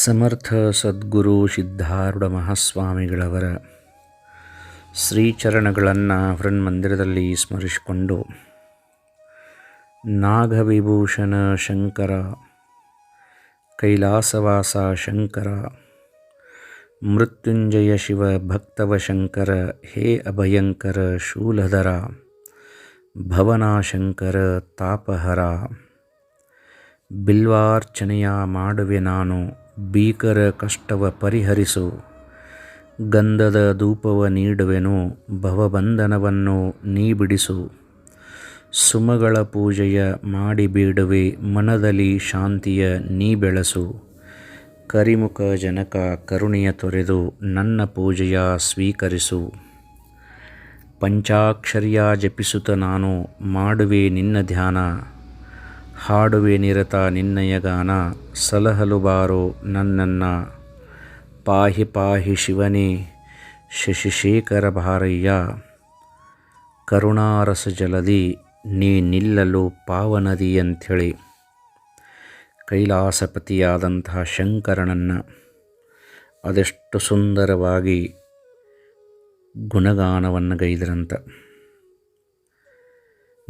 ಸಮರ್ಥ ಸದ್ಗುರು ಸಿದ್ಧಾರೂಢ ಮಹಾಸ್ವಾಮಿಗಳವರ ಶ್ರೀಚರಣಗಳನ್ನು ಮಂದಿರದಲ್ಲಿ ಸ್ಮರಿಸಿಕೊಂಡು ನಾಗವಿಭೂಷಣ ಶಂಕರ, ಕೈಲಾಸವಾಸ ಶಂಕರ, ಮೃತ್ಯುಂಜಯ ಶಿವ ಭಕ್ತವ ಶಂಕರ, ಹೇ ಅಭಯಂಕರ ಶೂಲಧರ ಭವನಾಶಂಕರ ತಾಪಹರ, ಬಿಲ್ವಾರ್ಚನೆಯ ಮಾಡುವೆ ನಾನು ಭೀಕರ ಕಷ್ಟವ ಪರಿಹರಿಸು. ಗಂಧದ ಧೂಪವ ನೀಡುವೆನು, ಭವಬಂಧನವನ್ನು ನೀ ಬಿಡಿಸು. ಸುಮಗಳ ಪೂಜೆಯ ಮಾಡಿಬೀಡುವೆ ಮನದಲ್ಲಿ ಶಾಂತಿಯ ನೀ ಬೆಳೆಸು. ಕರಿಮುಖ ಜನಕ ಕರುಣೆಯ ತೊರೆದು ನನ್ನ ಪೂಜೆಯ ಸ್ವೀಕರಿಸು. ಪಂಚಾಕ್ಷರ್ಯ ಜಪಿಸುತ್ತ ನಾನು ಮಾಡುವೆ ನಿನ್ನ ಧ್ಯಾನ. ಹಾಡುವೆ ನಿರತ ನಿನ್ನಯ ಗಾನ, ಸಲಹಲು ಬಾರೋ ನನ್ನನ್ನು. ಪಾಹಿ ಪಾಹಿ ಶಿವನೇ, ಶಶಿಶೇಖರ ಭಾರಯ್ಯ. ಕರುಣಾರಸ ಜಲದಿ, ನೀ ನಿಲ್ಲಲು ಪಾವನದಿ ಅಂಥೇಳಿ. ಕೈಲಾಸಪತಿಯಾದಂತಹ ಶಂಕರನನ್ನು. ಅದೆಷ್ಟು ಸುಂದರವಾಗಿ ಗುಣಗಾನವನ್ನು ಗೈದರಂತ.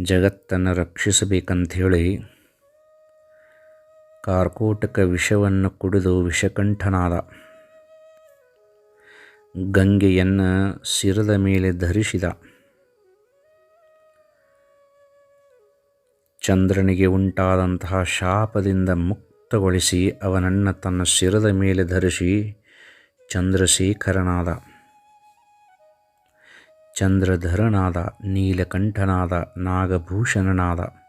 ಜಗತ್ತನ್ನು ರಕ್ಷಿಸಬೇಕಂಥೇಳಿ ಕಾರ್ಕೋಟಕ ವಿಷವನ್ನು ಕುಡಿದು ವಿಷಕಂಠನಾದ ಗಂಗೆಯನ್ನು ಶಿರದ ಮೇಲೆ ಧರಿಸಿದ. ಚಂದ್ರನಿಗೆ ಉಂಟಾದಂತಹ ಶಾಪದಿಂದ ಮುಕ್ತಗೊಳಿಸಿ ಅವನನ್ನು ತನ್ನ ಶಿರದ ಮೇಲೆ ಧರಿಸಿ ಚಂದ್ರಶೇಖರನಾದ. ಚಂದ್ರಧರನಾದ, ನೀಲಕಂಠನಾದ, ನಾಗಭೂಷಣನಾದ.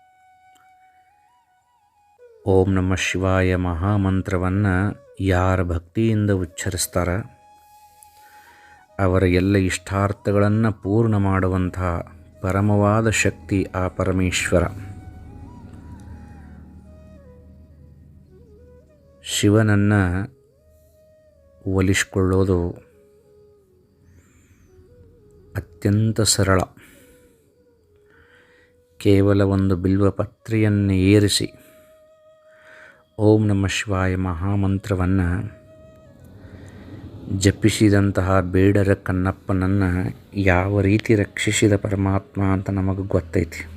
ಓಂ ನಮ ಶಿವಾಯ ಮಹಾಮಂತ್ರವನ್ನು ಯಾರ ಭಕ್ತಿಯಿಂದ ಉಚ್ಚರಿಸ್ತಾರ? ಅವರ ಎಲ್ಲ ಇಷ್ಟಾರ್ಥಗಳನ್ನು ಪೂರ್ಣ ಮಾಡುವಂತಹ ಪರಮವಾದ ಶಕ್ತಿ ಆ ಪರಮೇಶ್ವರ. ಶಿವನನ್ನು ಒಲಿಸಿಕೊಳ್ಳೋದು ಅತ್ಯಂತ ಸರಳ. ಕೇವಲ ಒಂದು ಬಿಲ್ವಪತ್ರೆಯನ್ನು ಏರಿಸಿ ಓಂ ನಮ ಶಿವಾಯ ಮಹಾಮಂತ್ರವನ್ನು ಜಪಿಸಿದಂತಹ ಬೇಡರ ಕಣ್ಣಪ್ಪನನ್ನು ಯಾವ ರೀತಿ ರಕ್ಷಿಸಿದ ಪರಮಾತ್ಮ ಅಂತ ನಮಗೆ ಗೊತ್ತೈತಿ.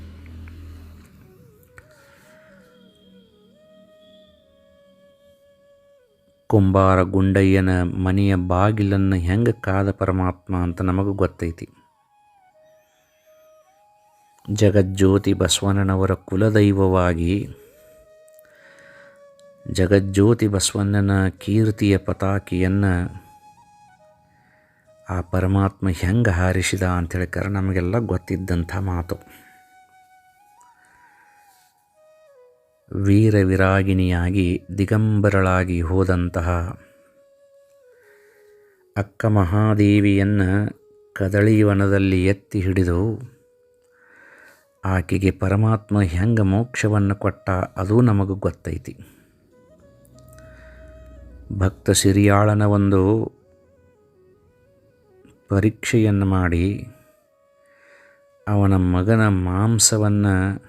ಕುಂಬಾರ ಗುಂಡಯ್ಯನ ಮನೆಯ ಬಾಗಿಲನ್ನು ಹೆಂಗೆ ಕಾದ ಪರಮಾತ್ಮ ಅಂತ ನಮಗೆ ಗೊತ್ತೈತಿ. ಜಗಜ್ಯೋತಿ ಬಸವಣ್ಣನವರ ಕುಲದೈವವಾಗಿ ಜಗಜ್ಯೋತಿ ಬಸವಣ್ಣನ ಕೀರ್ತಿಯ ಪತಾಕಿಯನ್ನು ಆ ಪರಮಾತ್ಮ ಹೆಂಗೆ ಹಾರಿಸಿದ ಅಂಥೇಳಿಕರ ನಮಗೆಲ್ಲ ಗೊತ್ತಿದ್ದಂಥ ಮಾತು. ವೀರ ವಿರಾಗಿಣಿಯಾಗಿ ದಿಗಂಬರಳಾಗಿ ಹೋದಂತಹ ಅಕ್ಕ ಮಹಾದೇವಿಯನ್ನು ಕದಳಿವನದಲ್ಲಿ ಎತ್ತಿ ಹಿಡಿದು ಆಕೆಗೆ ಪರಮಾತ್ಮ ಹೆಂಗೆ ಮೋಕ್ಷವನ್ನು ಕೊಟ್ಟ ಅದು ನಮಗೆ ಗೊತ್ತೈತಿ. ಭಕ್ತ ಸಿರಿಯಾಳನ ಒಂದು ಪರೀಕ್ಷೆಯನ್ನು ಮಾಡಿ ಅವನ ಮಗನ ಮಾಂಸವನ್ನು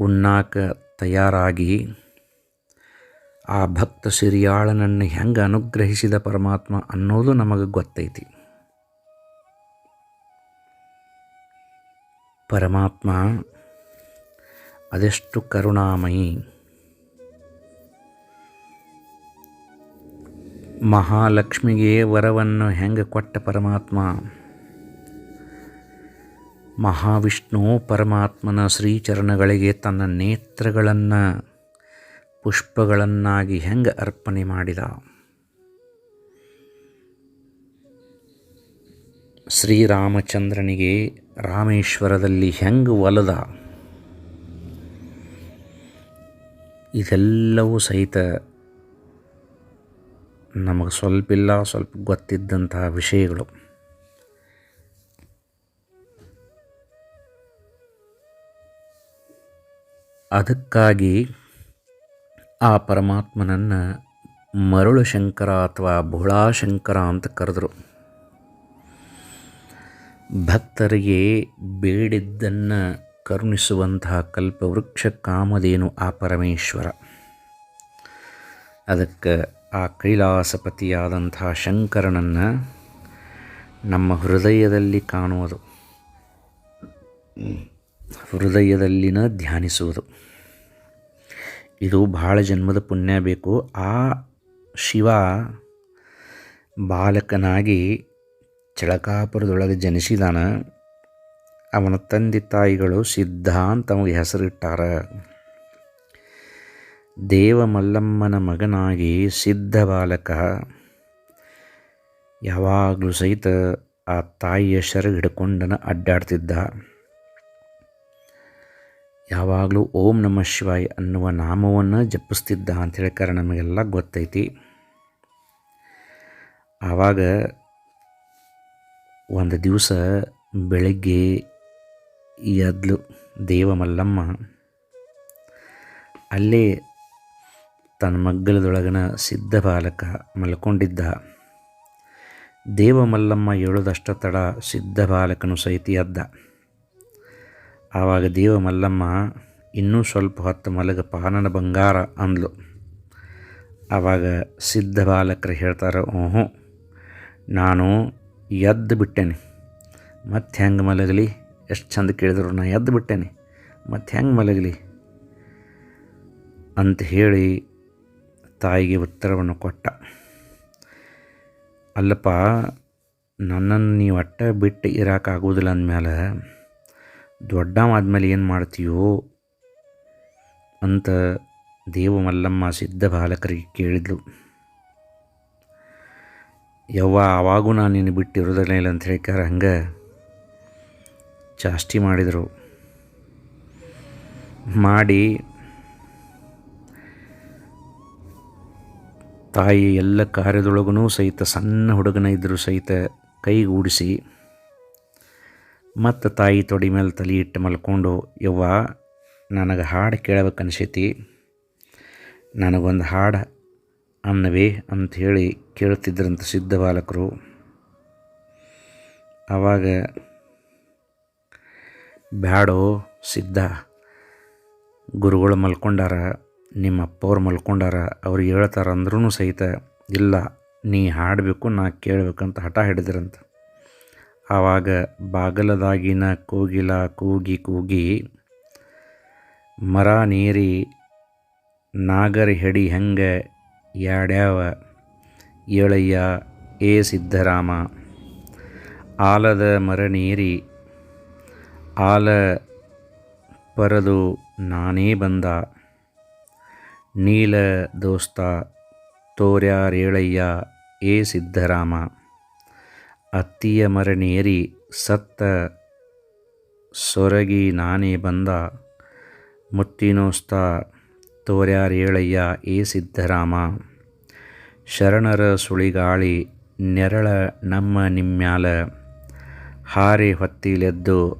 ಉಣ್ಣಾಕ ತಯಾರಾಗಿ ಆ ಭಕ್ತ ಸಿರಿಯಾಳನನ್ನು ಹೆಂಗೆ ಅನುಗ್ರಹಿಸಿದ ಪರಮಾತ್ಮ ಅನ್ನೋದು ನಮಗೆ ಗೊತ್ತೈತಿ. ಪರಮಾತ್ಮ ಅದೆಷ್ಟು ಕರುಣಾಮಯಿ. ಮಹಾಲಕ್ಷ್ಮಿಗೆ ವರವನ್ನು ಹೆಂಗೆ ಕೊಟ್ಟ ಪರಮಾತ್ಮ? ಮಹಾವಿಷ್ಣು ಪರಮಾತ್ಮನ ಶ್ರೀಚರಣಗಳಿಗೆ ತನ್ನ ನೇತ್ರಗಳನ್ನು, ಪುಷ್ಪಗಳನ್ನಾಗಿ ಹೆಂಗೆ ಅರ್ಪಣೆ ಮಾಡಿದ? ಶ್ರೀರಾಮಚಂದ್ರನಿಗೆ ರಾಮೇಶ್ವರದಲ್ಲಿ ಹೆಂಗೆ ಒಲದ? ಇದೆಲ್ಲವೂ ಸಹಿತ ನಮಗೆ ಸ್ವಲ್ಪ ಇಲ್ಲ, ಸ್ವಲ್ಪ ಗೊತ್ತಿದ್ದಂತಹ ವಿಷಯಗಳು. ಅದಕ್ಕಾಗಿ ಆ ಪರಮಾತ್ಮನನ್ನು ಮರುಳು ಶಂಕರ ಅಥವಾ ಭೋಳಾಶಂಕರ ಅಂತ ಕರೆದರು. ಭಕ್ತರಿಗೆ ಬೇಡಿದ್ದನ್ನು ಕರುಣಿಸುವಂತಹ ಕಲ್ಪವೃಕ್ಷ ಕಾಮಧೇನು ಆ ಪರಮೇಶ್ವರ. ಅದಕ್ಕೆ ಆ ಕೈಲಾಸಪತಿಯಾದಂಥ ಶಂಕರನನ್ನು ನಮ್ಮ ಹೃದಯದಲ್ಲಿ ಕಾಣುವುದು. ಹೃದಯದಲ್ಲಿನ ಧ್ಯಾನಿಸುವುದು. ಇದು ಭಾಳ ಜನ್ಮದ ಪುಣ್ಯ ಬೇಕು. ಆ ಶಿವ ಬಾಲಕನಾಗಿ ಚಳಕಾಪುರದೊಳಗೆ ಜನಿಸಿದಾನ. ಅವನ ತಂದೆ ತಾಯಿಗಳು ಸಿದ್ಧ ಅಂತ ಅವನಿಗೆ ಹೆಸರಿಟ್ಟಾರ. ದೇವ ಮಲ್ಲಮ್ಮನ ಮಗನಾಗಿ ಸಿದ್ಧ ಬಾಲಕ. ಯಾವಾಗಲೂ ಸಹಿತ ಆ ತಾಯಿಯ ಶರ ಹಿಡ್ಕೊಂಡನ ಅಡ್ಡಾಡ್ತಿದ್ದ. ಯಾವಾಗಲೂ ಓಂ ನಮ ಶಿವಾಯ ಅನ್ನುವ ನಾಮವನ್ನು ಜಪಿಸ್ತಿದ್ದ ಅಂತ ಹೇಳ್ಕಾರ ನಮಗೆಲ್ಲ ಗೊತ್ತೈತಿ. ಆವಾಗ ಒಂದು ದಿವಸ ಬೆಳಗ್ಗೆ ಎದ್ಲು ದೇವ ಮಲ್ಲಮ್ಮ ಅಲ್ಲೇ ತನ್ನ ಮಗ್ಗಲದೊಳಗನ ಸಿದ್ಧ ಬಾಲಕ ಮಲ್ಕೊಂಡಿದ್ದ. ದೇವಮಲ್ಲಮ್ಮ ಹೇಳೋದಷ್ಟ ತಡ ಸಿದ್ಧ ಬಾಲಕನು ಸಹಿತ ಎದ್ದ. ಆವಾಗ ದೇವಮಲ್ಲಮ್ಮ, ಇನ್ನೂ ಸ್ವಲ್ಪ ಹೊತ್ತು ಮಲಗ, ಪಾನನ ಬಂಗಾರ ಅಂದ್ಲು. ಆವಾಗ ಸಿದ್ಧ ಬಾಲಕರು ಹೇಳ್ತಾರೆ, ಓಹೋ, ನಾನು ಎದ್ದು ಬಿಟ್ಟೇನೆ. ಮತ್ತೆ ಹೆಂಗೆ ಮಲಗಲಿ? ಎಷ್ಟು ಚಂದ ಕೇಳಿದ್ರು ನಾನು ಎದ್ದು ಬಿಟ್ಟೇನೆ. ಮತ್ತೆ ಹೆಂಗೆ ಮಲಗಲಿ? ಅಂತ ಹೇಳಿ ತಾಯಿಗೆ ಉತ್ತರವನ್ನು ಕೊಟ್ಟ. ಅಲ್ಲಪ್ಪ, ನನ್ನನ್ನು ನೀವು ಅಟ್ಟ ಬಿಟ್ಟು ಇರೋಕ್ಕಾಗೋದಿಲ್ಲ ಅಂದಮೇಲೆ ದೊಡ್ಡವಾದ್ಮೇಲೆ ಏನು ಮಾಡ್ತೀಯೋ ಅಂತ ದೇವ ಮಲ್ಲಮ್ಮ ಸಿದ್ಧ ಬಾಲಕರಿಗೆ ಕೇಳಿದ್ಲು. ಯವ್ವ, ಆವಾಗೂ ನಾನು ನಿನ್ನ ಬಿಟ್ಟಿರೋದಿಲ್ಲ ಇಲ್ಲ ಅಂತ ಹೇಳ್ಕಾರ ಹಂಗೆ ಜಾಸ್ತಿ ಮಾಡಿದರು. ಮಾಡಿ ತಾಯಿ ಎಲ್ಲ ಕಾರ್ಯದೊಳಗೂ ಸಹಿತ ಸಣ್ಣ ಹುಡುಗನ ಇದ್ದರೂ ಸಹಿತ ಕೈಗೂಡಿಸಿ ಮತ್ತು ತಾಯಿ ತೊಡಿ ಮೇಲೆ ತಲೆ ಇಟ್ಟು ಮಲ್ಕೊಂಡು, ಯವ್ವ, ನನಗೆ ಹಾಡು ಕೇಳಬೇಕನ್ಸೈತಿ. ನನಗೊಂದು ಹಾಡು ಅನ್ನವೇ ಅಂಥೇಳಿ ಕೇಳ್ತಿದ್ರಂತ ಸಿದ್ಧ ಬಾಲಕರು. ಆವಾಗ ಬ್ಯಾಡೋ ಸಿದ್ಧ ಗುರುಗಳು ಮಲ್ಕೊಂಡಾರ. ನಿಮ್ಮ ಅಪ್ಪವ್ರು ಮಲ್ಕೊಂಡಾರ ಅವ್ರು ಹೇಳ್ತಾರ ಅಂದ್ರೂ ಸಹಿತ, ಇಲ್ಲ, ನೀ ಹಾಡಬೇಕು, ನಾ ಕೇಳಬೇಕಂತ ಹಠ ಹಿಡಿದ್ರಂತ. ಆವಾಗ ಬಾಗಲದಾಗಿನ ಕೂಗಿಲ ಕೂಗಿ ಕೂಗಿ, ಮರ ನೀರಿ ನಾಗರ ಹೆಡಿ ಹೆಂಗೆ ಯಾಡ್ಯಾವ ಏಳಯ್ಯ ಏ ಸಿದ್ಧರಾಮ, ಆಲದ ಮರ ನೀರಿ, ಆಲ ಪರದು ನಾನೇ ಬಂದ ನೀಲ ದೋಸ್ತ ತೋರ್ಯಾರೇಳಯ್ಯ ಏ ಸಿದ್ಧರಾಮ. ಅತ್ತಿಯ ಮರನೇರಿ ಸತ್ತ ಸೊರಗಿ ನಾನೇ ಬಂದ. ಮುತ್ತಿನೋಸ್ತ ತೋರ್ಯಾರೇಳಯ್ಯ ಏ ಸಿದ್ಧರಾಮ. ಶರಣರ ಸುಳಿಗಾಳಿ ನೆರಳ ನಮ್ಮ ನಿಮ್ಮ್ಯಾಲ. ಹಾರೆ ಹೊತ್ತಿಲೆದ್ದು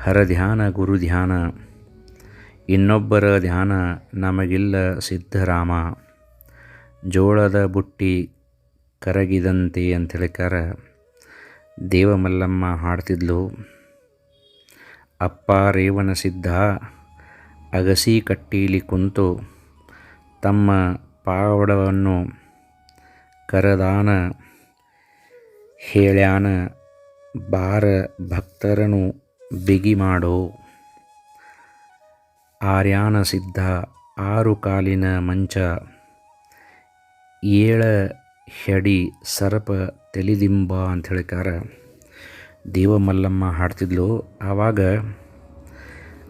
ಹರಧ್ಯಾನ ಗುರುಧ್ಯಾನ. ಇನ್ನೊಬ್ಬರ ಧ್ಯಾನ ನಮಗಿಲ್ಲ ಸಿದ್ಧರಾಮ. ಜೋಳದ ಬುಟ್ಟಿ ಕರಗಿದಂತೆ ಅಂತ ಹೇಳಿಕಾರ ದೇವಮಲ್ಲಮ್ಮ ಹಾಡ್ತಿದ್ಲು, ಅಪ್ಪ ರೇವಣ ಸಿದ್ಧ, ಅಗಸಿ ಕಟ್ಟೀಲಿ ಕುಂತು ತಮ್ಮ ಪಾವಡವನ್ನು ಕರದಾನ, ಹೇಳ್ಯಾನ, ಬಾರ ಭಕ್ತರನು ಬಿಗಿ ಮಾಡೋ. ಆರ್ಯಾನ ಸಿದ್ಧ, ಆರು ಕಾಲಿನ ಮಂಚ, ಏಳ ಹೆಡಿ ಸರಪ ತೆಲಿದಿಂಬ ಅಂತ ಹೇಳಿಕಾರ ದೇವಮಲ್ಲಮ್ಮ ಹಾಡ್ತಿದ್ಲು. ಆವಾಗ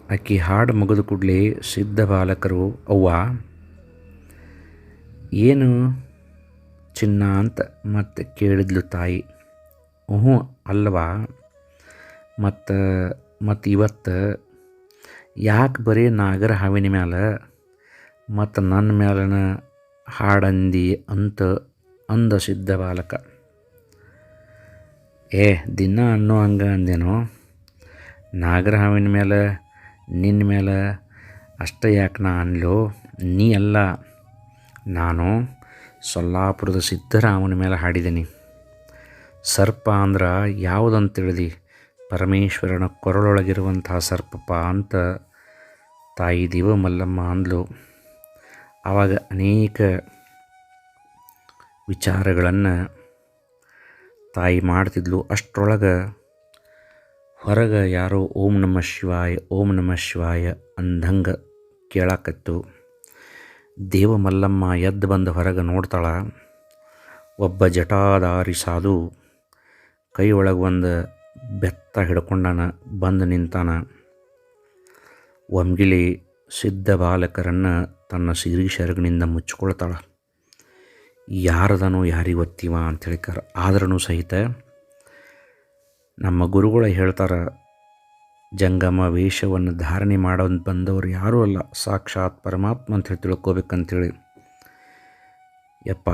ಅಕ್ಕಿ ಹಾಡು ಮುಗಿದು ಕೂಡಲೇ ಸಿದ್ಧ ಬಾಲಕರು, ಅವ್ವ, ಏನು ಚಿನ್ನ ಅಂತ ಮತ್ತೆ ಕೇಳಿದ್ಲು ತಾಯಿ. ಹ್ಞೂ ಅಲ್ವಾ? ಮತ್ತು ಮತ್ತು ಇವತ್ತು ಯಾಕೆ ಬರೀ ನಾಗರ ಹಾವಿನ ಮ್ಯಾಲ ಮತ್ತು ನನ್ನ ಮ್ಯಾಲನ ಹಾಡಂದಿ ಅಂತ ಅಂದ ಸಿದ್ಧ ಬಾಲಕ. ಏ, ದಿನ ಅನ್ನೋ ಹಂಗೆ ಅಂದೇನೋ ನಾಗರ ಹಾವಿನ ಮೇಲೆ ನಿನ್ನ ಮೇಲೆ ಅಷ್ಟೇ ಯಾಕೆ ನಾ ಅನ್ಲೋ? ನೀ ಅಲ್ಲ. ನಾನು ಸೊಲ್ಲಾಪುರದ ಸಿದ್ಧರಾಮನ ಮೇಲೆ ಹಾಡಿದ್ದೀನಿ ಸರ್ಪ ಅಂದ್ರೆ ಯಾವುದಂತ ತಿಳಿದಿ? ಪರಮೇಶ್ವರನ ಕೊರಳೊಳಗಿರುವಂತಹ ಸರ್ಪಪ್ಪ ಅಂತ ತಾಯಿ ದೇವ ಮಲ್ಲಮ್ಮ ಅಂದ್ಲು. ಆವಾಗ ಅನೇಕ ವಿಚಾರಗಳನ್ನು ತಾಯಿ ಮಾಡ್ತಿದ್ಲು. ಅಷ್ಟರೊಳಗೆ ಹೊರಗೆ ಯಾರೋ ಓಂ ನಮ ಶಿವಾಯ, ಓಂ ನಮ ಶಿವಾಯ ಅಂದಂಗೆ ಕೇಳಾಕತ್ತು. ದೇವ ಮಲ್ಲಮ್ಮ ಎದ್ದು ಬಂದು ಹೊರಗೆ ನೋಡ್ತಾಳೆ. ಒಬ್ಬ ಜಟಾದಾರಿ ಸಾಧು ಕೈ ಒಳಗೆ ಒಂದು ಬೆತ್ತ ಹಿಡ್ಕೊಂಡಾನ, ಬಂದು ನಿಂತಾನ. ಒಮ್ಗಿಲಿ ಸಿದ್ಧ ಬಾಲಕರನ್ನು ತನ್ನ ಸಿರಿ ಶರಗಿನಿಂದ ಮುಚ್ಚಿಕೊಳ್ತಾಳ ಯಾರದನೋ ಯಾರಿಗೆ ಒತ್ತೀವ ಅಂತ ಕರ ಆದ್ರೂ ಸಹಿತ ನಮ್ಮ ಗುರುಗಳು ಹೇಳ್ತಾರೆ, ಜಂಗಮ ವೇಷವನ್ನು ಧಾರಣೆ ಮಾಡೋ ಬಂದವರು ಯಾರೂ ಅಲ್ಲ, ಸಾಕ್ಷಾತ್ ಪರಮಾತ್ಮ ಅಂತ ಹೇಳಿ ತಿಳ್ಕೊಬೇಕಂತೇಳಿ. ಯಪ್ಪ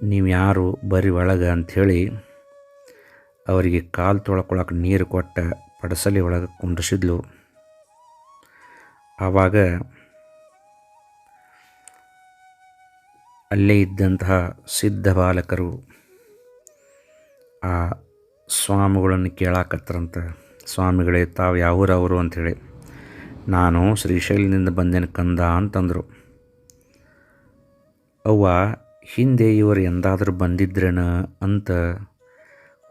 ನೀವು ಯಾರು ಬರೀ ಒಳಗೆ ಅಂಥೇಳಿ ಅವರಿಗೆ ಕಾಲು ತೊಳ್ಕೊಳಕ್ಕೆ ನೀರು ಕೊಟ್ಟ ಪಡಸಲಿ ಒಳಗೆ ಕುಂಡ್ರಿಸಿದ್ಲು. ಆವಾಗ ಅಲ್ಲೇ ಇದ್ದಂತಹ ಸಿದ್ಧ ಬಾಲಕರು ಆ ಸ್ವಾಮಿಗಳನ್ನು ಕೇಳಾಕತ್ರಂತ ಸ್ವಾಮಿಗಳೇ, ತಾವು ಯಾವೂರವರು ಅಂಥೇಳಿ ನಾನು ಶ್ರೀಶೈಲದಿಂದ ಬಂದೇನೆ ಕಂದ ಅಂತಂದರು. ಅವ್ವ, ಹಿಂದೆ ಇವರು ಎಂದಾದರೂ ಬಂದಿದ್ರೇನ? ಅಂತ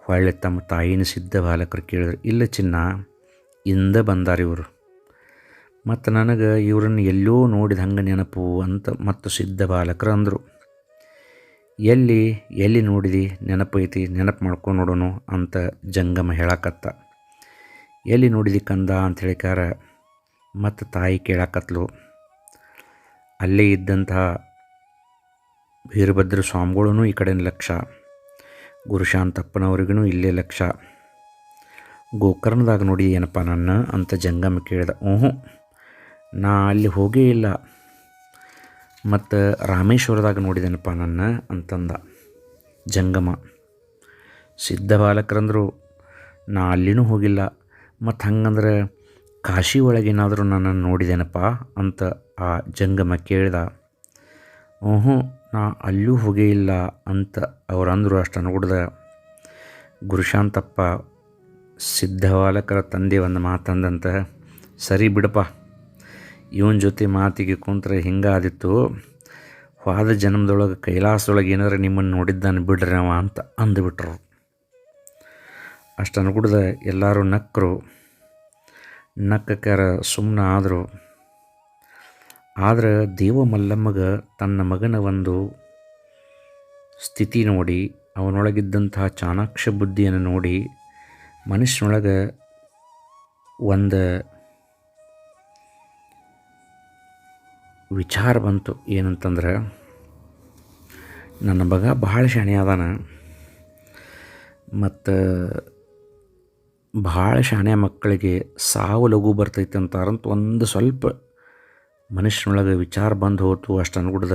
ಹೊಳ್ಳೆ ತಮ್ಮ ತಾಯಿನ ಸಿದ್ಧ ಬಾಲಕರು ಕೇಳಿದ್ರು, ಇಲ್ಲ ಚಿನ್ನ, ಇಂದ ಬಂದಾರ ಇವರು. ಮತ್ತು ನನಗೆ ಇವ್ರನ್ನ ಎಲ್ಲೋ ನೋಡಿದ ಹಂಗೆ ನೆನಪು ಅಂತ ಮತ್ತು ಸಿದ್ಧ ಬಾಲಕರು ಅಂದರು. ಎಲ್ಲಿ ಎಲ್ಲಿ ನೋಡಿದಿ, ನೆನಪು ಐತಿ, ನೆನಪು ಮಾಡ್ಕೊಂಡು ನೋಡೋಣ ಅಂತ ಜಂಗಮ ಹೇಳಕತ್ತ. ಎಲ್ಲಿ ನೋಡಿದಿ ಕಂದ? ಅಂತ ಹೇಳಿಕಾರ ಮತ್ತು ತಾಯಿ ಕೇಳಾಕತ್ಲು. ಅಲ್ಲೇ ಇದ್ದಂತಹ ವೀರಭದ್ರ ಸ್ವಾಮಿಗಳೂ ಈ ಕಡೆ ಲಕ್ಷ. ಗುರುಶಾಂತಪ್ಪನವ್ರಿಗೂ ಇಲ್ಲೇ ಲಕ್ಷ. ಗೋಕರ್ಣದಾಗ ನೋಡಿ ಏನಪ್ಪ ನನ್ನ ಅಂತ ಜಂಗಮ ಕೇಳಿದ. ಹ್ಞೂ ನಾ ಅಲ್ಲಿ ಹೋಗೇ ಇಲ್ಲ. ಮತ್ತು ರಾಮೇಶ್ವರದಾಗ ನೋಡಿದೆನಪ್ಪ ನನ್ನ ಅಂತಂದ ಜಂಗಮ. ಸಿದ್ಧ ಬಾಲಕರಂದರು, ನಾ ಅಲ್ಲಿನೂ ಹೋಗಿಲ್ಲ. ಮತ್ತು ಹಂಗಂದ್ರೆ ಕಾಶಿ ಒಳಗೇನಾದರೂ ನನ್ನನ್ನು ನೋಡಿದೆನಪ್ಪ ಅಂತ ಆ ಜಂಗಮ ಕೇಳಿದ. ಹ್ಞೂ ನಾ ಅಲ್ಲೂ ಹೋಗೇ ಇಲ್ಲ ಅಂತ ಅವ್ರು ಅಂದರು ಅಷ್ಟು ಅನ್ಕೊಡ್ದ ಗುರುಶಾಂತಪ್ಪ, ಸಿದ್ಧವಾಲಕರ ತಂದೆ ಒಂದು ಮಾತಂದಂತ, ಸರಿ ಬಿಡಪ್ಪ, ಇವನ ಜೊತೆ ಮಾತಿಗೆ ಕುಂತ್ರೆ ಹಿಂಗಾದಿತ್ತು. ಹೋದ ಜನ್ಮದೊಳಗೆ, ಕೈಲಾಸದೊಳಗೆ ಏನಾದ್ರೆ ನಿಮ್ಮನ್ನು ನೋಡಿದ್ದಾನೆ ಬಿಡ್ರಿ ಅವ ಅಂತ ಅಂದುಬಿಟ್ರು. ಅಷ್ಟು ಅನ್ಕುಡ್ದ ಎಲ್ಲರೂ ನಕ್ಕರು ನಕ್ಕಕ್ಕಾರ ಸುಮ್ಮನೆ ಆದರು. ಆದ್ರೆ ದೇವ ಮಲ್ಲಮ್ಮಗ ತನ್ನ ಮಗನ ಒಂದು ಸ್ಥಿತಿ ನೋಡಿ ಅವನೊಳಗಿದ್ದಂತಹ ಚಾಣಾಕ್ಷ ಬುದ್ಧಿಯನ್ನು ನೋಡಿ, ಮನುಷ್ಯನೊಳಗೆ ಒಂದು ವಿಚಾರ ಬಂತು. ಏನಂತಂದ್ರೆ, ನನ್ನ ಮಗ ಭಾಳ ಶಾಣೆ ಅದಾನ, ಮತ್ತು ಭಾಳ ಶಾಣೆ ಮಕ್ಕಳಿಗೆ ಸಾವು ಲಘು ಬರ್ತೈತೆ ಅಂತಾರಂತ ಒಂದು ಸ್ವಲ್ಪ ಮನುಷ್ಯನೊಳಗೆ ವಿಚಾರ ಬಂದು ಹೋತು, ಅಷ್ಟು ಅನ್ಗುಡ್ದ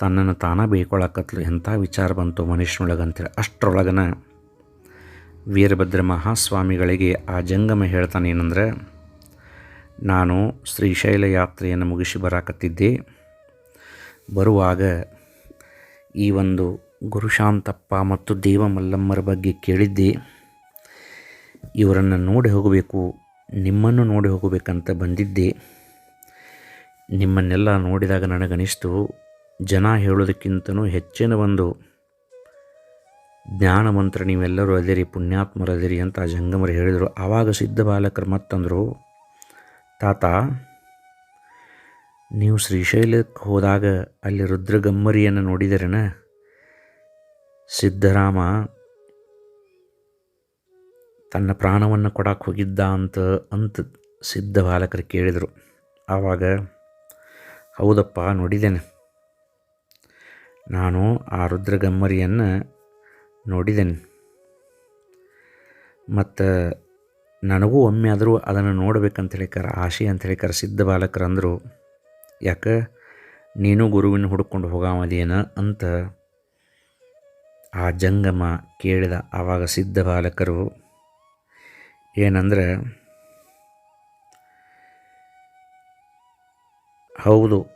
ತನ್ನನ್ನು ತಾನ ಬೇಯ್ಕೊಳಕತ್ಲು ಎಂಥ ವಿಚಾರ ಬಂತು ಮನುಷ್ಯನೊಳಗೆ ಅಂತೇಳಿ ಅಷ್ಟರೊಳಗನ ವೀರಭದ್ರ ಮಹಾಸ್ವಾಮಿಗಳಿಗೆ ಆ ಜಂಗಮ ಹೇಳ್ತಾನೆ ಏನಂದ್ರೆ, ನಾನು ಶ್ರೀಶೈಲ ಯಾತ್ರೆಯನ್ನು ಮುಗಿಸಿ ಬರಾಕತ್ತಿದ್ದೆ. ಬರುವಾಗ ಈ ಒಂದು ಗುರುಶಾಂತಪ್ಪ ಮತ್ತು ದೇವ ಮಲ್ಲಮ್ಮರ ಬಗ್ಗೆ ಕೇಳಿದ್ದೆ. ಇವರನ್ನು ನೋಡಿ ಹೋಗಬೇಕು, ನಿಮ್ಮನ್ನು ನೋಡಿ ಹೋಗಬೇಕಂತ ಬಂದಿದ್ದೆ. ನಿಮ್ಮನ್ನೆಲ್ಲ ನೋಡಿದಾಗ ನನಗನಿಸ್ತು. ಜನ ಹೇಳೋದಕ್ಕಿಂತನೂ ಹೆಚ್ಚಿನ ಒಂದು ಜ್ಞಾನ ಮಂತ್ರ ನೀವೆಲ್ಲರೂ ಅದಿರಿ, ಪುಣ್ಯಾತ್ಮರು ಅದಿರಿ ಅಂತ ಜಂಗಮರು ಹೇಳಿದರು. ಆವಾಗ ಸಿದ್ಧ ಬಾಲಕರು ಮತ್ತಂದರು, ತಾತ, ನೀವು ಶ್ರೀಶೈಲಕ್ಕೆ ಹೋದಾಗ ಅಲ್ಲಿ ರುದ್ರಗಮ್ಮರಿಯನ್ನು ನೋಡಿದರೇನ? ಸಿದ್ಧರಾಮ ತನ್ನ ಪ್ರಾಣವನ್ನು ಕೊಡಕ್ಕೆ ಹೋಗಿದ್ದ ಅಂತ ಅಂತ ಸಿದ್ಧ ಬಾಲಕರು ಕೇಳಿದರು. ಆವಾಗ ಹೌದಪ್ಪ, ನೋಡಿದ್ದೇನೆ. ನಾನು ಆ ರುದ್ರಗಮ್ಮರಿಯನ್ನು ನೋಡಿದ್ದೇನೆ. ಮತ್ತು ನನಗೂ ಒಮ್ಮೆ ಆದರೂ ಅದನ್ನು ನೋಡಬೇಕಂತ ಹೇಳಿಕಾರ ಆಶೆ ಅಂತ ಹೇಳಿಕಾರ ಸಿದ್ಧ ಬಾಲಕರು ಅಂದರು ಯಾಕೆ? ನೀನು ಗುರುವಿನ ಹುಡ್ಕೊಂಡು ಹೋಗಾಮದೇನ ಅಂತ ಆ ಜಂಗಮ ಕೇಳಿದ ಆವಾಗ ಸಿದ್ಧ ಬಾಲಕರು ಏನಂದ್ರೆ ಹೌದು.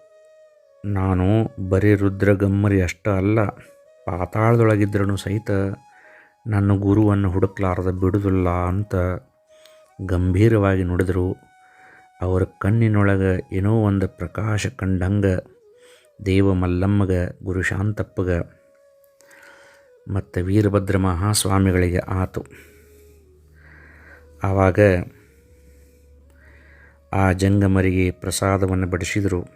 ನಾನು ಬರೀ ರುದ್ರಗಮ್ಮರಿ ಅಷ್ಟೇ ಅಲ್ಲ ಪಾತಾಳದೊಳಗಿದ್ರೂ ಸಹಿತ ನನ್ನ ಗುರುವನ್ನು ಹುಡುಕ್ಲಾರದ ಬಿಡುದಿಲ್ಲ ಅಂತ ಗಂಭೀರವಾಗಿ ನುಡಿದರು. ಅವರ ಕಣ್ಣಿನೊಳಗೆ ಏನೋ ಒಂದು ಪ್ರಕಾಶ ಕಂಡಂಗೆ ದೇವ ಮಲ್ಲಮ್ಮಗ ಗುರು ಶಾಂತಪ್ಪಗ ಮತ್ತು ವೀರಭದ್ರ ಮಹಾಸ್ವಾಮಿಗಳಿಗೆ ಆತು. ಆವಾಗ ಆ ಜಂಗಮರಿಗೆ ಪ್ರಸಾದವನ್ನು ಬಡಿಸಿದರು.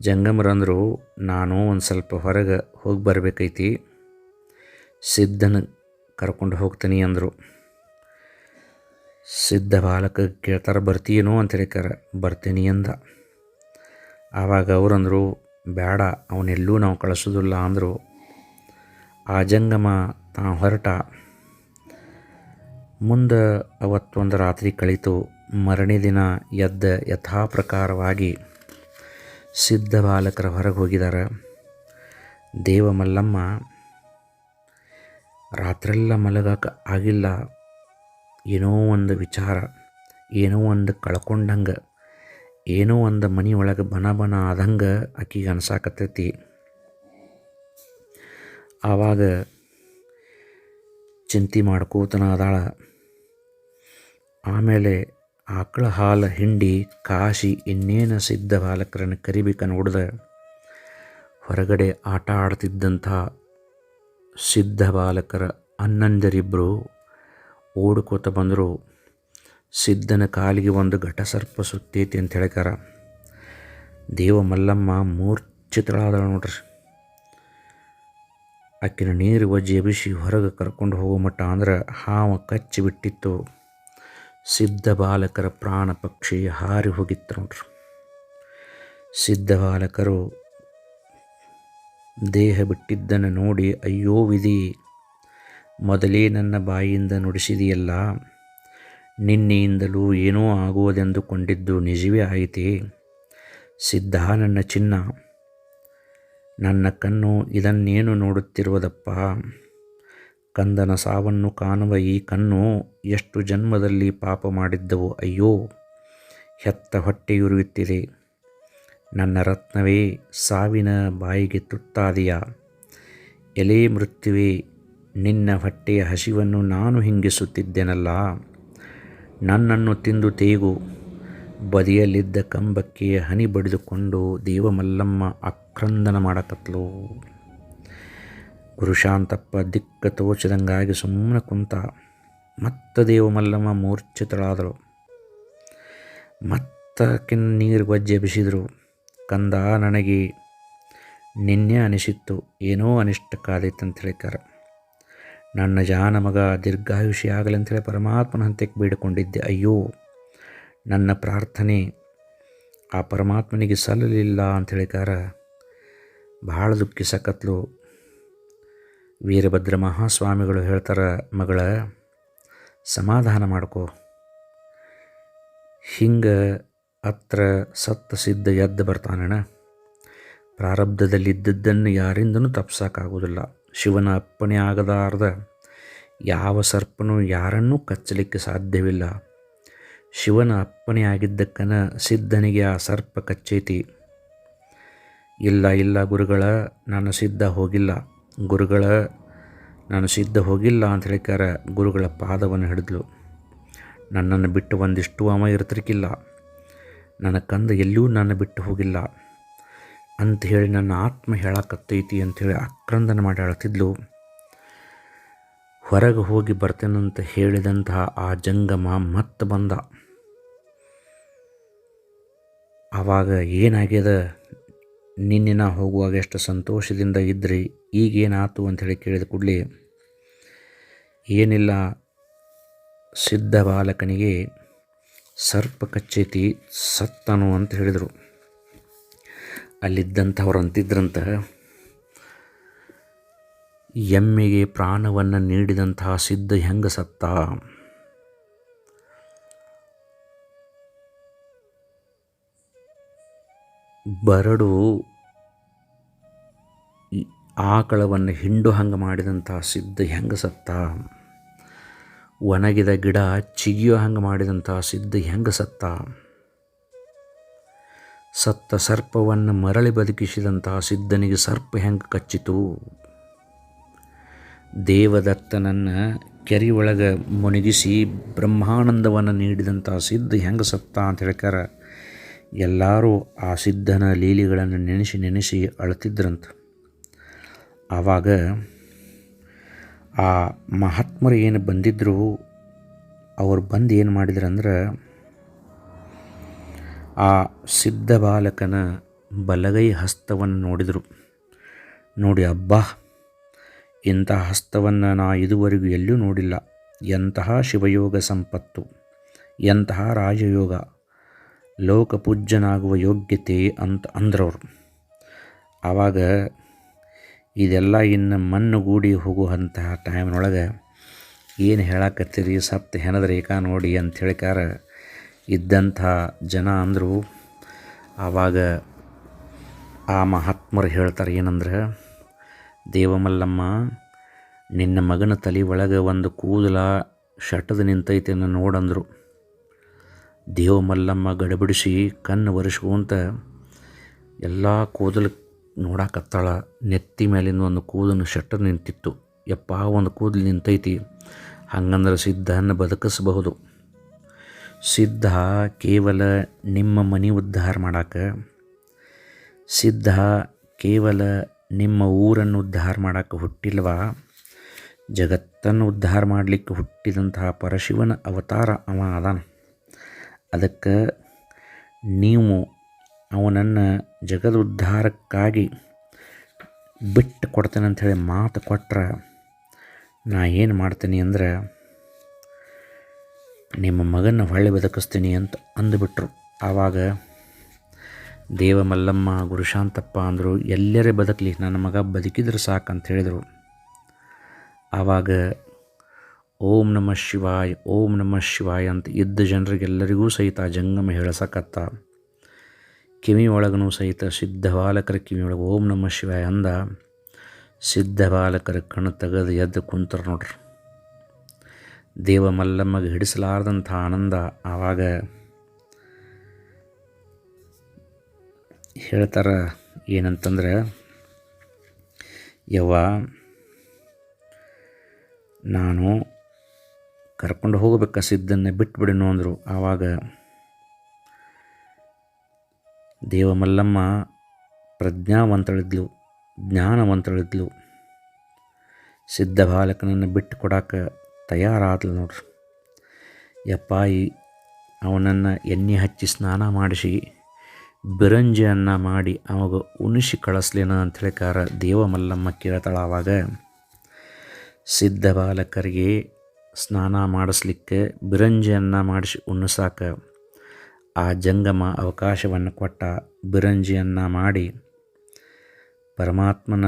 ಜಂಗಮರಂದರು, ನಾನು ಒಂದು ಸ್ವಲ್ಪ ಹೊರಗೆ ಹೋಗಿ ಬರಬೇಕೈತಿ. ಸಿದ್ಧನ ಕರ್ಕೊಂಡು ಹೋಗ್ತೀನಿ ಅಂದರು. ಸಿದ್ಧ ಬಾಲಕ ಕೇಳ್ತಾರೆ, ಬರ್ತೀಯೇನೋ? ಅಂತ ಹೇಳಿಕಾರ ಬರ್ತೀನಿ ಅಂದ. ಆವಾಗ ಅವರಂದರು ಬೇಡ ಅವನೆಲ್ಲೂ ನಾವು ಕಳಿಸೋದಿಲ್ಲ ಅಂದರು. ಆ ಜಂಗಮ ತಾ ಹೊರಟ. ಮುಂದೆ ಅವತ್ತೊಂದು ರಾತ್ರಿ ಕಳೀತು. ಮರನೇ ದಿನ ಎದ್ದ ಯಥಾಪ್ರಕಾರವಾಗಿ ಸಿದ್ಧ ಬಾಲಕರ ಹೊರಗೆ ಹೋಗಿದ್ದಾರೆ ದೇವ ಮಲ್ಲಮ್ಮ, ರಾತ್ರೆಲ್ಲ ಮಲಗಕ್ಕೆ ಆಗಿಲ್ಲ. ಏನೋ ಒಂದು ವಿಚಾರ, ಏನೋ ಒಂದು ಕಳ್ಕೊಂಡಂಗೆ, ಏನೋ ಒಂದು ಮನೆಯೊಳಗೆ ಬನ ಬನ ಆದಂಗೆ ಆಕಿಗೆ ಅನ್ಸಾಕತ್ತೈತಿ. ಆವಾಗ ಚಿಂತೆ ಮಾಡ್ಕೋತನ ಅದಾಳ ಆಮೇಲೆ ಆಕಳ ಹಾಲು ಹಿಂಡಿ, ಕಾಶಿ ಇನ್ನೇನು ಸಿದ್ಧ ಬಾಲಕರನ್ನು ಕರಿಬೇಕ ನೋಡಿದ ಹೊರಗಡೆ ಆಟ ಆಡ್ತಿದ್ದಂಥ ಸಿದ್ಧ ಬಾಲಕರ ಅನ್ನಂದರಿಬ್ಬರು ಓಡ್ಕೋತ ಬಂದರು. ಸಿದ್ಧನ ಕಾಲಿಗೆ ಒಂದು ಘಟಸರ್ಪ ಸುತ್ತೈತಿ ಅಂತ ಹೇಳ್ಕಾರ ದೇವ ಮಲ್ಲಮ್ಮ ಮೂರ್ಛಿತಳಾದಳು ನೋಡ್ರಿ. ಆಕಿನ ನೀರು ಒಜ್ಜಿ ಎಬಿಸಿ ಹೊರಗೆ ಕರ್ಕೊಂಡು ಹೋಗೋ ಮಟ್ಟ ಅಂದ್ರೆ ಹಾವ ಕಚ್ಚಿ ಬಿಟ್ಟಿತ್ತು. ಸಿದ್ಧ ಬಾಲಕರ ಪ್ರಾಣ ಪಕ್ಷಿ ಹಾರಿ ಹೋಗಿತ್ತು ನೋಡ್ರಿ ಸಿದ್ಧ ಬಾಲಕರು ದೇಹ ಬಿಟ್ಟಿದ್ದನ್ನು ನೋಡಿ, ಅಯ್ಯೋ ವಿಧಿ, ಮೊದಲೇ ನನ್ನ ಬಾಯಿಯಿಂದ ನುಡಿಸಿದೆಯಲ್ಲ, ನಿನ್ನೆಯಿಂದಲೂ ಏನೋ ಆಗುವುದೆಂದುಕೊಂಡಿದ್ದು ನಿಜವೇ ಆಯಿತೆ? ಸಿದ್ಧ ನನ್ನ ಚಿನ್ನ, ನನ್ನ ಕಣ್ಣು ಇದನ್ನೇನು ನೋಡುತ್ತಿರುವುದಪ್ಪ? ಕಂದನ ಸಾವನ್ನು ಕಾಣುವ ಈ ಕಣ್ಣು ಎಷ್ಟು ಜನ್ಮದಲ್ಲಿ ಪಾಪ ಮಾಡಿದ್ದವು ಅಯ್ಯೋ! ಹೆತ್ತ ಹೊಟ್ಟೆಯುರಿಯುತ್ತಿದೆ. ನನ್ನ ರತ್ನವೇ, ಸಾವಿನ ಬಾಯಿಗೆ ತುತ್ತಾದಿಯ? ಎಲೆ ಮೃತ್ಯುವೆ, ನಿನ್ನ ಹೊಟ್ಟೆಯ ಹಸಿವನ್ನು ನಾನು ಹಿಂಗಿಸುತ್ತಿದ್ದೆನಲ್ಲ? ನನ್ನನ್ನು ತಿಂದು ತೇಗು. ಬದಿಯಲ್ಲಿದ್ದ ಕಂಬಕ್ಕೆ ಹನಿ ಬಡಿದುಕೊಂಡು ದೇವಮಲ್ಲಮ್ಮ ಆಕ್ರಂದನ ಮಾಡಕತ್ಲು. ಗುರುಶಾಂತಪ್ಪ ದಿಕ್ಕ ತೋಚದಂಗಾಗಿ ಸುಮ್ಮನೆ ಕುಂತ ಮತ್ತ ದೇವಮಲ್ಲಮ್ಮ ಮೂರ್ಛಿತಳಾದಳು. ಮತ್ತಕಿನ್ ನೀರು ಗೊಜ್ಜೆ ಬಿಸಿದರು. ಕಂದ ನನಗೆ ನಿನ್ನೆ ಅನಿಸಿತ್ತು, ಏನೋ ಅನಿಷ್ಟ ಕಾದೈತಂತ ಹೇಳಿಕಾರ ನನ್ನ ಜಾನ ಮಗ ದೀರ್ಘಾಯುಷಿ ಆಗಲಿ ಅಂತೇಳಿ ಪರಮಾತ್ಮನ ಹಂತಕ್ಕೆ ಬೇಡಿಕೊಂಡಿದ್ದೆ. ಅಯ್ಯೋ, ನನ್ನ ಪ್ರಾರ್ಥನೆ ಆ ಪರಮಾತ್ಮನಿಗೆ ಸಲ್ಲಲಿಲ್ಲ ಅಂತ ಹೇಳಿಕಾರ ಭಾಳ ದುಃಖಿಸಕತ್ಲು. ವೀರಭದ್ರ ಮಹಾಸ್ವಾಮಿಗಳು ಹೇಳ್ತಾರೆ, ಮಗಳ, ಸಮಾಧಾನ ಮಾಡ್ಕೋ. ಹಿಂಗೆ ಅತ್ರ ಸತ್ತ ಸಿದ್ಧ ಎದ್ದು ಬರ್ತಾನಣ್ಣ ಪ್ರಾರಬ್ಧದಲ್ಲಿದ್ದದ್ದನ್ನು ಯಾರಿಂದನೂ ತಪ್ಸೋಕ್ಕಾಗೋದಿಲ್ಲ ಶಿವನ ಅಪ್ಪಣೆ ಆಗದಾರ್ದ ಯಾವ ಸರ್ಪನೂ ಯಾರನ್ನೂ ಕಚ್ಚಲಿಕ್ಕೆ ಸಾಧ್ಯವಿಲ್ಲ. ಶಿವನ ಅಪ್ಪಣೆ ಆಗಿದ್ದಕ್ಕನ ಸಿದ್ಧನಿಗೆ ಆ ಸರ್ಪ ಕಚ್ಚೈತಿ. ಇಲ್ಲ ಇಲ್ಲ ಗುರುಗಳ, ನಾನು ಸಿದ್ಧ ಹೋಗಿಲ್ಲ. ಗುರುಗಳ, ನಾನು ಸಿದ್ಧ ಹೋಗಿಲ್ಲ ಅಂತ ಹೇಳಿಕಾರ ಗುರುಗಳ ಪಾದವನ್ನು ಹಿಡಿದ್ಲು. ನನ್ನನ್ನು ಬಿಟ್ಟು ಒಂದಿಷ್ಟು ಅಮ ಇರ್ತಿರ್ಕಿಲ್ಲ. ನನ್ನ ಕಂದ ಎಲ್ಲೂ ನನ್ನ ಬಿಟ್ಟು ಹೋಗಿಲ್ಲ. ಅಂತ ಹೇಳಿ ನನ್ನ ಆತ್ಮ ಹೇಳಕತ್ತೈತಿ ಅಂಥೇಳಿ ಆಕ್ರಂದನ ಮಾಡಿ ಹೇಳ್ತಿದ್ಲು ಹೊರಗೆ ಹೋಗಿ ಬರ್ತೇನಂತ ಹೇಳಿದಂತಹ ಆ ಜಂಗಮ ಮತ್ತೆ ಬಂದ. ಆವಾಗ ಏನಾಗ್ಯದ? ನಿನ್ನೆ ಹೋಗುವಾಗ ಎಷ್ಟು ಸಂತೋಷದಿಂದ ಇದ್ರಿ? ಈಗೇನಾತು ಅಂಥೇಳಿ ಕೇಳಿದ ಕೂಡಲೇ ಏನಿಲ್ಲ, ಸಿದ್ಧ ಬಾಲಕನಿಗೆ ಸರ್ಪ ಕಚ್ಚೇತಿ ಸತ್ತನು ಅಂತ ಹೇಳಿದರು. ಅಲ್ಲಿದ್ದಂಥವ್ರು ಅಂತಿದ್ರಂತ ಎಮ್ಮೆಗೆ ಪ್ರಾಣವನ್ನು ನೀಡಿದಂತಹ ಸಿದ್ಧ ಹೆಂಗ ಸತ್ತ ಬರಡು ಆಕಳವನ್ನು ಹಿಂಡು ಹಂಗೆ ಮಾಡಿದಂಥ ಸಿದ್ಧ ಹೆಂಗೆ ಸತ್ತ? ಒಣಗಿದ ಗಿಡ ಚಿಗಿಯೋ ಹಂಗೆ ಮಾಡಿದಂಥ ಸಿದ್ಧ ಹೆಂಗೆ ಸತ್ತ? ಸತ್ತ ಸರ್ಪವನ್ನು ಮರಳಿ ಬದುಕಿಸಿದಂಥ ಸಿದ್ಧನಿಗೆ ಸರ್ಪ ಹೆಂಗೆ ಕಚ್ಚಿತು? ದೇವದತ್ತನನ್ನು ಕೆರೆ ಒಳಗೆ ಮುನಿಗಿಸಿ ಬ್ರಹ್ಮಾನಂದವನ್ನು ನೀಡಿದಂಥ ಸಿದ್ಧ ಹೆಂಗೆ ಸತ್ತ ಅಂತ ಹೇಳ್ಕಾರ ಎಲ್ಲರೂ ಆ ಸಿದ್ಧನ ಲೀಲೆಗಳನ್ನು ನೆನೆಸಿ ನೆನೆಸಿ ಅಳ್ತಿದ್ರಂತ. ಆವಾಗ ಆ ಮಹಾತ್ಮರು ಏನು ಬಂದಿದ್ದರು ಅವ್ರು ಬಂದು ಏನು ಮಾಡಿದ್ರಂದ್ರೆ ಆ ಸಿದ್ಧ ಬಾಲಕನ ಬಲಗೈ ಹಸ್ತವನ್ನು ನೋಡಿದರು. ನೋಡಿ, ಅಬ್ಬಾ, ಇಂಥ ಹಸ್ತವನ್ನು ನಾ ಇದುವರೆಗೂ ಎಲ್ಲೂ ನೋಡಿಲ್ಲ. ಎಂತಹ ಶಿವಯೋಗ ಸಂಪತ್ತು, ಎಂತಹ ರಾಜಯೋಗ, ಲೋಕಪೂಜ್ಯನಾಗುವ ಯೋಗ್ಯತೆ ಅಂತ ಅಂದ್ರವ್ರು. ಆವಾಗ ಇದೆಲ್ಲ ಇನ್ನು ಮಣ್ಣುಗೂಡಿ ಹೋಗುವಂತಹ ಟೈಮ್ನೊಳಗೆ ಏನು ಹೇಳಕತ್ತೀರಿ? ಸಪ್ತ ಹೆನದ ರೇಖಾ ನೋಡಿ ಅಂತ ಹೇಳಿಕಾರ ಇದ್ದಂಥ ಜನ ಅಂದರು, ಆವಾಗ ಆ ಮಹಾತ್ಮರು ಹೇಳ್ತಾರೆ ಏನಂದ್ರೆ, ದೇವಮಲ್ಲಮ್ಮ, ನಿನ್ನ ಮಗನ ತಲೆ ಒಳಗೆ ಒಂದು ಕೂದಲ ಶಟದ ನಿಂತೈತೆ ನೋಡಂದರು. ದೇವಮಲ್ಲಮ್ಮ ಗಡಬಿಡಿಸಿ ಕಣ್ಣು ಒರೆಸ್ಕೊಂತ ಎಲ್ಲ ಕೂದಲು ನೋಡಾಕತ್ತಾಳ ನೆತ್ತಿ ಮೇಲಿಂದ ಒಂದು ಕೂದಲು ಶೆಟ್ಟರ್ ನಿಂತಿತ್ತು. ಯಪ್ಪ, ಒಂದು ಕೂದಲು ನಿಂತೈತಿ. ಹಂಗಂದ್ರೆ ಸಿದ್ಧನ ಬದುಕಿಸ್ಬಹುದು. ಸಿದ್ಧ ಕೇವಲ ನಿಮ್ಮ ಮನೆ ಉದ್ಧಾರ ಮಾಡಾಕ. ಸಿದ್ಧ ಕೇವಲ ನಿಮ್ಮ ಊರನ್ನು ಉದ್ಧಾರ ಮಾಡಾಕ ಹುಟ್ಟಿಲ್ವಾ? ಜಗತ್ತನ್ನು ಉದ್ಧಾರ ಮಾಡಲಿಕ್ಕೆ ಹುಟ್ಟಿದಂತಹ ಪರಶಿವನ ಅವತಾರ ಅವ ಅದಾನ ಅದಕ್ಕೆ ನೀವು ಅವನನ್ನು ಜಗದ ಉದ್ಧಾರಕ್ಕಾಗಿ ಬಿಟ್ಟು ಕೊಡ್ತೇನೆ ಅಂಥೇಳಿ ಮಾತು ಕೊಟ್ರೆ ನಾ ಏನು ಮಾಡ್ತೀನಿ ಅಂದ್ರೆ ನಿಮ್ಮ ಮಗನ ಹೊಳ್ಳಿ ಬದುಕಿಸ್ತೀನಿ ಅಂತ ಅಂದುಬಿಟ್ರು. ಆವಾಗ ದೇವ ಮಲ್ಲಮ್ಮ ಗುರುಶಾಂತಪ್ಪ ಅಂದರು, ಎಲ್ಲರೇ ಬದುಕಲಿ, ನನ್ನ ಮಗ ಬದುಕಿದ್ರೆ ಸಾಕಂತ ಹೇಳಿದರು. ಆವಾಗ ಓಂ ನಮಃ ಶಿವಾಯ್, ಓಂ ನಮಃ ಶಿವಾಯ್ ಅಂತ ಇದ್ದ ಜನರಿಗೆಲ್ಲರಿಗೂ ಸಹಿತ ಜಂಗಮ ಹೇಳಸಕತ್ತ ಕಿವಿ ಒಳಗೂ ಸಹಿತ ಸಿದ್ಧ ಬಾಲಕರ ಕಿವಿ ಒಳಗೆ ಓಂ ನಮ ಶಿವಾಯ ಅಂದ. ಸಿದ್ಧ ಬಾಲಕರ ಕಣ್ಣು ತೆಗೆದು ಎದ್ದು ಕುಂತರು ನೋಡ್ರಿ. ದೇವ ಮಲ್ಲಮ್ಮಗೆ ಹಿಡಿಸಲಾರ್ದಂಥ ಆನಂದ ಆವಾಗ ಹೇಳ್ತಾರ ಏನಂತಂದ್ರೆ, ಯವ್ವ, ನಾನು ಕರ್ಕೊಂಡು ಹೋಗಬೇಕ ಸಿದ್ದನ್ನೇ ಬಿಟ್ಬಿಡಿನು ಅಂದರು. ಆವಾಗ ದೇವಮಲ್ಲಮ್ಮ ಪ್ರಜ್ಞಾವಂತಳಿದ್ಲು, ಜ್ಞಾನವಂತಳಿದ್ಲು. ಸಿದ್ಧ ಬಾಲಕನನ್ನು ಬಿಟ್ಟು ಕೊಡಕ್ಕೆ ತಯಾರಾದ್ಲು ನೋಡ್ರಿ. ಯಪ್ಪಾಯಿ ಅವನನ್ನು ಎಣ್ಣೆ ಹಚ್ಚಿ ಸ್ನಾನ ಮಾಡಿಸಿ ಬಿರಂಜಿಯನ್ನು ಮಾಡಿ ಅವಾಗ ಉಣಿಸಿ ಕಳಿಸ್ಲೇನ ಅಂತ ಹೇಳಿಕಾರ ದೇವಮಲ್ಲಮ್ಮ ಕೇಳ್ತಾಳ ಆವಾಗ ಸಿದ್ಧ ಬಾಲಕರಿಗೆ ಸ್ನಾನ ಮಾಡಿಸ್ಲಿಕ್ಕೆ ಬಿರಂಜಿಯನ್ನು ಮಾಡಿಸಿ ಉಣಿಸಾಕ ಆ ಜಂಗಮ ಅವಕಾಶವನ್ನು ಕೊಟ್ಟ ಬಿರಂಜಿಯನ್ನು ಮಾಡಿ ಪರಮಾತ್ಮನ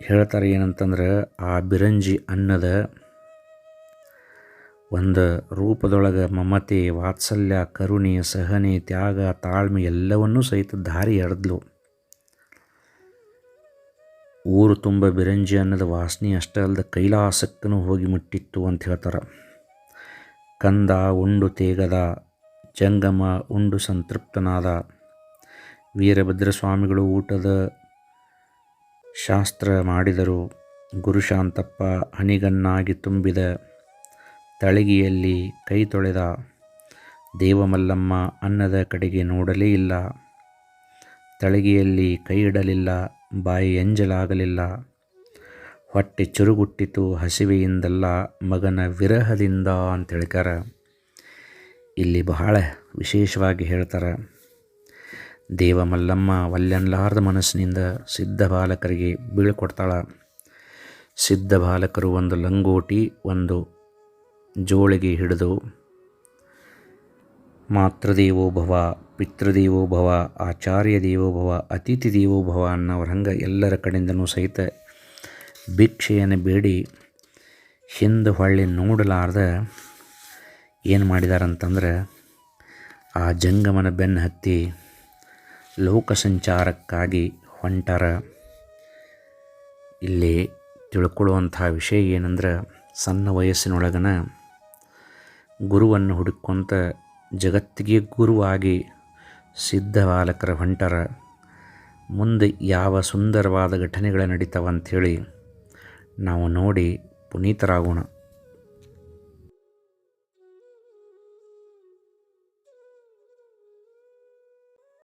ಹೇಳ್ತಾರೆ ಏನಂತಂದ್ರೆ ಆ ಬಿರಂಜಿ ಅನ್ನದ ಒಂದು ರೂಪದೊಳಗೆ ಮಮತೆ, ವಾತ್ಸಲ್ಯ, ಕರುಣೆ, ಸಹನೆ, ತ್ಯಾಗ, ತಾಳ್ಮೆ ಎಲ್ಲವನ್ನೂ ಸಹಿತ ದಾರಿ ಎಡದ್ಲು ಊರು ತುಂಬ ಬಿರಂಜಿ ಅನ್ನದ ವಾಸನೆ ಅಷ್ಟೇ ಅಲ್ಲದೆ ಕೈಲಾಸಕ್ಕೂ ಹೋಗಿ ಮುಟ್ಟಿತ್ತು ಅಂತ ಹೇಳ್ತಾರೆ. ಕಂದ ಉಂಡು ತೇಗದ, ಜಂಗಮ ಉಂಡು ಸಂತೃಪ್ತನಾದ. ವೀರಭದ್ರ ಸ್ವಾಮಿಗಳು ಊಟದ ಶಾಸ್ತ್ರ ಮಾಡಿದರು. ಗುರುಶಾಂತಪ್ಪ ಹನಿಗನ್ನಾಗಿ ತುಂಬಿದ ತಳಗಿಯಲ್ಲಿ ಕೈ ತೊಳೆದ. ದೇವಮಲ್ಲಮ್ಮ ಅನ್ನದ ಕಡೆಗೆ ನೋಡಲೇ ಇಲ್ಲ. ತಳಗಿಯಲ್ಲಿ ಕೈ ಇಡಲಿಲ್ಲ, ಬಾಯಿ ಎಂಜಲಾಗಲಿಲ್ಲ ಹೊಟ್ಟೆ ಚುರುಗುಟ್ಟಿತು ಹಸಿವೆಯಿಂದಲ್ಲ ಮಗನ ವಿರಹದಿಂದ ಅಂತ ಹೇಳ್ಕಾರ ಇಲ್ಲಿ ಬಹಳ ವಿಶೇಷವಾಗಿ ಹೇಳ್ತಾರೆ, ದೇವ ಮಲ್ಲಮ್ಮ ಒಲ್ಲೆನ್ಲಾರ್ದ ಮನಸ್ಸಿನಿಂದ ಸಿದ್ಧ ಬಾಲಕರಿಗೆ ಬೀಳ್ಕೊಡ್ತಾಳೆ ಸಿದ್ಧ ಬಾಲಕರು ಒಂದು ಲಂಗೋಟಿ, ಒಂದು ಜೋಳಿಗೆ ಹಿಡಿದು ಮಾತೃದೇವೋ ಭವ ಪಿತೃದೇವೋ ಭವ ಆಚಾರ್ಯ ದೇವೋ ಭವ ಅತಿಥಿ ದೇವೋ ಭವ ಅನ್ನೋರ ಹಂಗೆ ಎಲ್ಲರ ಕಡೆಯಿಂದನೂ ಸಹಿತ ಭಿಕ್ಷೆಯನ್ನು ಬೇಡಿ, ಹಿಂದೆ ಹೊಳ್ಳಿ ನೋಡಲಾರ್ದ ಏನು ಮಾಡಿದಾರಂತಂದ್ರೆ ಆ ಜಂಗಮನ ಬೆನ್ನು ಹತ್ತಿ ಲೋಕ ಸಂಚಾರಕ್ಕಾಗಿ ಹೊಂಟಾರ. ಇಲ್ಲಿ ತಿಳ್ಕೊಳ್ಳುವಂಥ ವಿಷಯ ಏನಂದ್ರೆ ಸಣ್ಣ ವಯಸ್ಸಿನೊಳಗನ ಗುರುವನ್ನು ಹುಡುಕೊಂತ ಜಗತ್ತಿಗೆ ಗುರುವಾಗಿ ಸಿದ್ಧ ಬಾಲಕರ ಹೊಂಟರ. ಮುಂದೆ ಯಾವ ಸುಂದರವಾದ ಘಟನೆಗಳು ನಡೀತಾವ ಅಂಥೇಳಿ ನಾವು ನೋಡಿ ಪುನೀತರಾಗೋಣ.